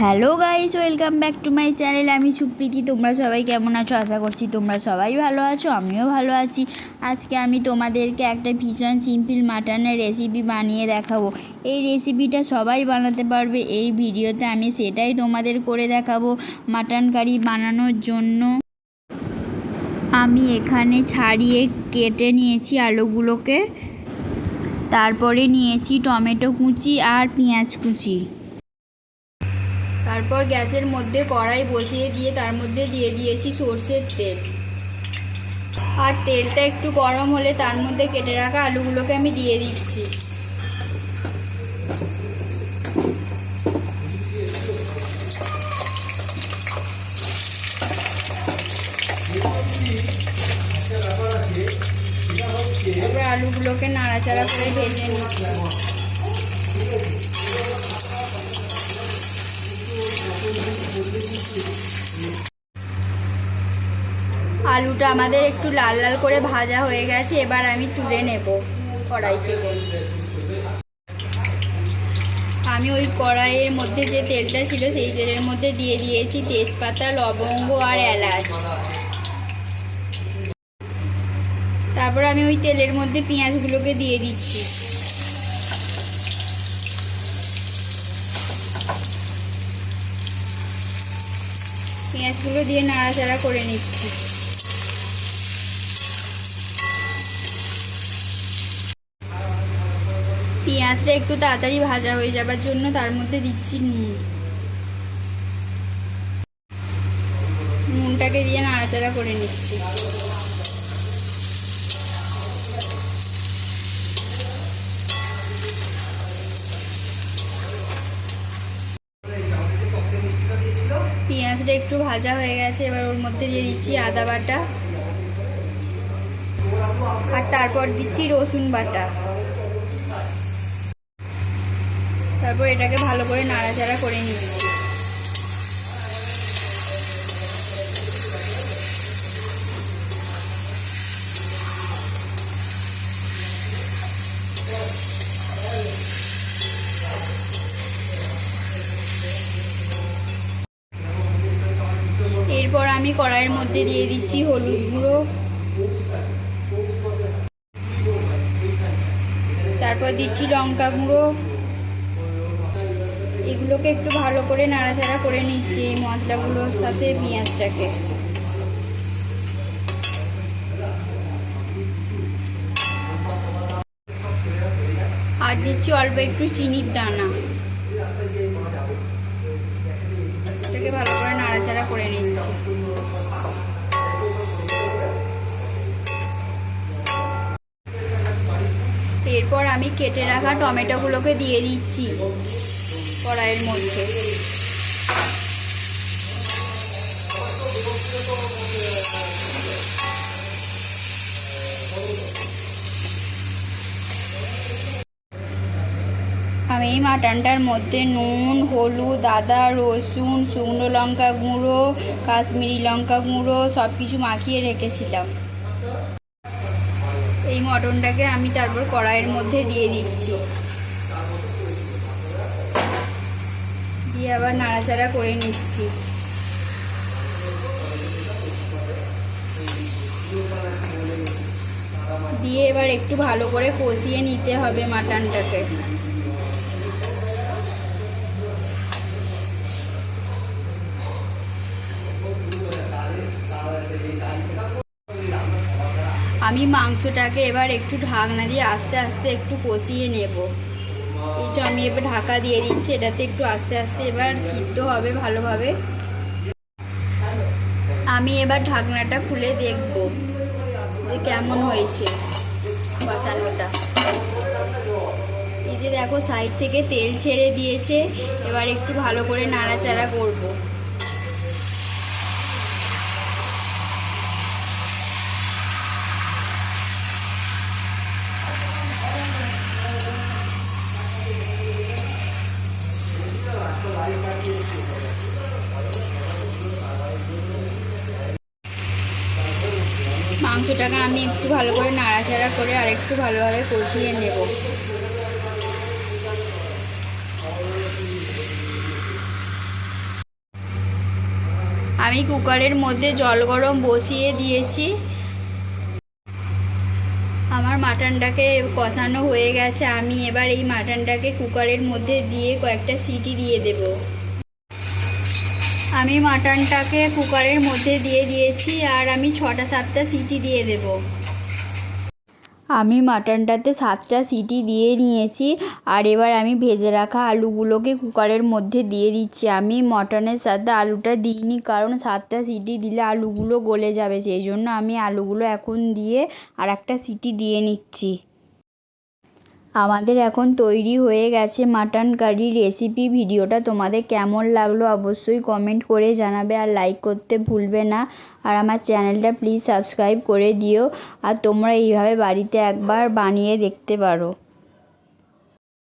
Hello guys, welcome back to my channel. আমি সুপ্রীতি, তোমরা সবাই কেমন আছো? আশা করছি তোমরা সবাই ভালো আছো, আমিও ভালো আছি। আজকে আমি তোমাদেরকে একটা ভীষণ সিম্পল মাটনের রেসিপি বানিয়ে দেখাবো। এই রেসিপিটা সবাই বানাতে পারবে, এই ভিডিওতে আমি সেটাই তোমাদের করে দেখাবো মাটন কারি বানানোর জন্য। আমি এখানে ছাড়িয়ে কেটে নিয়েছি আলুগুলোকে। তারপরে নিয়েছি টমেটো কুচি আর পেঁয়াজ কুচি। তারপর গ্যাসের মধ্যে কড়াই বসিয়ে দিয়ে তার মধ্যে দিয়ে দিয়েছি সর্ষের তেল। আর তেলটা একটু গরম হলে তার মধ্যে কেটে রাখা আলুগুলোকে আমি দিয়ে দিচ্ছি। তারপর আলুগুলোকে নাড়াচাড়া করে ভেজে নিচ্ছি। আলুটা আমাদের একটু লাল লাল করে ভাজা হয়ে গেছে, এবার আমি তুলে নেব কড়াই থেকে আমি ওই কড়াইয়ের মধ্যে যে তেলটা ছিল, সেই তেলের মধ্যে দিয়ে দিয়েছি তেজপাতা, লবঙ্গ আর এলাচ। তারপর আমি ওই তেলের মধ্যে পেঁয়াজগুলোকে দিয়ে দিচ্ছি। পেঁয়াজগুলো দিয়ে নাড়াচাড়া করে নিচ্ছি। পেঁয়াজটা একটু তাড়াতাড়ি ভাজা হয়ে যাবার জন্য তার মধ্যে দিচ্ছি নুন। নুনটাকে দিয়ে নাড়াচাড়া করে নিচ্ছি পেঁয়াজটা একটু ভাজা হয়ে গেছে, এবার ওর মধ্যে দিয়ে দিচ্ছি আদা বাটা। আর তারপর দিচ্ছি রসুন বাটা। তারপর এটাকে ভালো করে নাড়াচাড়া করে নিচ্ছি এরপর কড়াইয়ের মধ্যে দিয়ে দিচ্ছি হলুদ গুঁড়ো। তারপর দিচ্ছি লঙ্কা গুঁড়ো। এগুলোকে একটু ভালো করে নাড়াচাড়া করে নিচ্ছি এই মশলাগুলোর সাথে পেঁয়াজটাকে। আর দিচ্ছি অল্প একটু চিনির দানা এটাকে ভালো করে নাড়াচাড়া করে নিচ্ছি এরপর আমি কেটে রাখা টমেটোগুলোকে দিয়ে দিচ্ছি কড়াইয়ের মধ্যে। আমি এই মাটনটার মধ্যে নুন, হলুদ, আদা, রসুন, শুকনো লঙ্কা গুঁড়ো, কাশ্মীরি লঙ্কা গুঁড়ো সব কিছু মাখিয়ে রেখেছিলাম। এই মটনটাকে আমি তারপর কড়াইয়ের মধ্যে দিয়ে দিচ্ছি। দিয়ে আবার নাড়াচাড়া করে নিচ্ছি। দিয়ে এবার একটু ভালো করে কষিয়ে নিতে হবে মাটনটাকে। আমি মাংসটাকে এবার একটু ঢাকনা দিয়ে আস্তে আস্তে একটু কষিয়ে নেব। এই যে আমি এবার ঢাকা দিয়ে দিচ্ছি, এটাতে একটু আস্তে আস্তে এবার সিদ্ধ হবে ভালোভাবে। আমি এবার ঢাকনাটা খুলে দেখব যে কেমন হয়েছে কষানোটা। এই যে দেখো, সাইড থেকে তেল ছেড়ে দিয়েছে, এবার একটু ভালো করে নাড়াচাড়া করব। মাংসটাকে আমি একটু ভালো করে নাড়াচাড়া করে আর একটু ভালোভাবে কষিয়ে নেব। আমি কুকারের মধ্যে জল গরম বসিয়ে দিয়েছি। আমার মাটনটাকে কষানো হয়ে গেছে। আমি এবার এই মাটনটাকে কুকারের মধ্যে দিয়ে কয়েকটা সিটি দিয়ে দেব। আমি মাটনটাকে কুকারের মধ্যে দিয়ে দিয়েছি আর আমি ছটা সাতটা সিটি দিয়ে দেব। আমি মাটনটাতে সাতটা সিটি দিয়ে নিয়েছি আর এবার আমি ভেজে রাখা আলুগুলোকে কুকারের মধ্যে দিয়ে দিচ্ছি। আমি মটনের সাথে আলুটা দিইনি কারণ সাতটা সিটি দিলে আলুগুলো গলে যাবে, সেই জন্য আমি আলুগুলো এখন দিয়ে আর একটা সিটি দিয়ে নিচ্ছি। আমাদের এখন তৈরি হয়ে গেছে মাটন কারি রেসিপি ভিডিওটা। তোমাদের কেমন লাগল অবশ্যই কমেন্ট করে জানাবে আর লাইক করতে ভুলবে না। আর আমার চ্যানেলটা প্লিজ সাবস্ক্রাইব করে দিও। আর তোমরা এইভাবে বাড়িতে একবার বানিয়ে দেখতে পারো।